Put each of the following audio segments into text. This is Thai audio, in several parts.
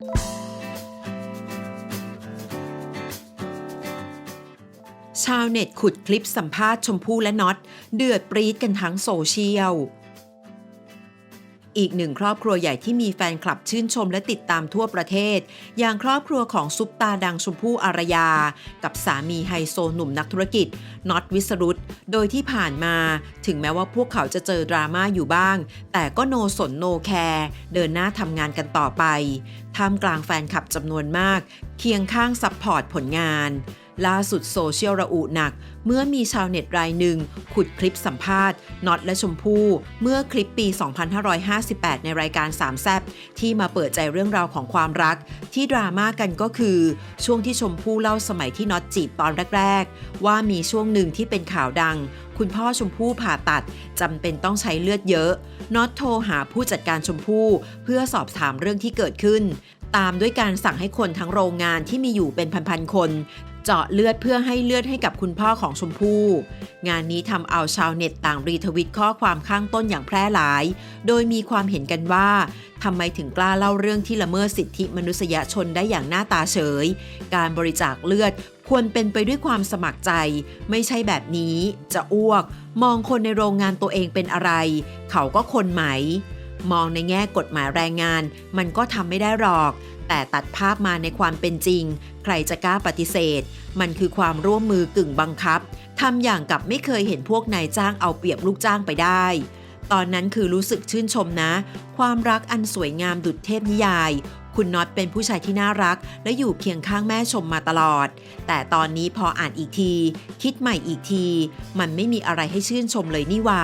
ชาวเน็ตขุดคลิปสัมภาษณ์ชมพู่และน็อต เดือดปรี๊ดกันทั้งโซเชียล อีกหนึ่งครอบครัวใหญ่ที่มีแฟนคลับชื่นชมและติดตามทั่วประเทศ อย่างครอบครัวของซุปตาดังชมพู่อารยา กับสามีไฮโซหนุ่มนักธุรกิจน็อตวิสรุตโดยที่ผ่านมา ถึงแม้ว่าพวกเขาจะเจอดราม่าอยู่บ้าง แต่ก็โนสนโนแคร์เดินหน้าทำงานกันต่อไปท่ามกลางแฟนคลับจำนวนมาก เคียงข้างซัพพอร์ตผลงานล่าสุดโซเชียลระอุหนัก เมื่อมีชาวเน็ตรายหนึ่ง ขุดคลิปสัมภาษณ์น็อตและชมพู่เมื่อคลิปปี 2558 ในรายการสามแซบที่มาเปิดใจเรื่องราวของความรัก ที่ดราม่ากันก็คือ ช่วงที่ชมพู่เล่าสมัยที่น็อตจีบตอนแรก ๆ ว่ามีช่วงหนึ่งที่เป็นข่าวดัง คุณพ่อชมพู่ผ่าตัดจำเป็นต้องใช้เลือดเยอะน็อตโทรหาผู้จัดการชมพู่เพื่อสอบถามเรื่องที่เกิดขึ้นตามด้วยการสั่งให้คนทั้งโรงงานที่มีอยู่เป็นพันๆคน เจาะเลือดเพื่อให้เลือดให้กับคุณพ่อของชมพู่งานนี้ทำเอาชาวเน็ตต่างรีทวิตข้อความข้างต้นอย่างแพร่หลาย โดยมีความเห็นกันว่าทำไมถึงกล้าเล่าเรื่องที่ละเมิดสิทธิมนุษยชนได้อย่างหน้าตาเฉย การบริจาคเลือดควรเป็นไปด้วยความสมัครใจ ไม่ใช่แบบนี้ จะอ้วก มองคนในโรงงานตัวเองเป็นอะไร เขาก็คนไหม มองในแง่กฎหมายแรงงาน มันก็ทำไม่ได้หรอก แต่ตัดภาพมาในความเป็นจริง ใครจะกล้าปฏิเสธ มันคือความร่วมมือกึ่งบังคับทำอย่างกับไม่เคยเห็นพวกนายจ้างเอาเปรียบลูกจ้างไปได้ตอนนั้นคือรู้สึกชื่นชมนะ ความรักอันสวยงามดุจเทพนิยาย คุณน็อตเป็นผู้ชายที่น่ารัก และอยู่เคียงข้างแม่ชมมาตลอด แต่ตอนนี้พออ่านอีกที คิดใหม่อีกที มันไม่มีอะไรให้ชื่นชมเลยนี่ว่า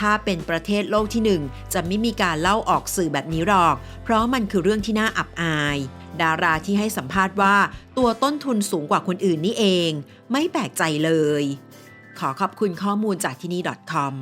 ถ้าเป็นประเทศโลกที่หนึ่งจะไม่มีการเล่าออกสื่อแบบนี้หรอก เพราะมันคือเรื่องที่น่าอับอาย ดาราที่ให้สัมภาษณ์ว่าตัวต้นทุนสูงกว่าคนอื่นนี่เอง ไม่แปลกใจเลย ขอขอบคุณข้อมูลจากที่นี่ .com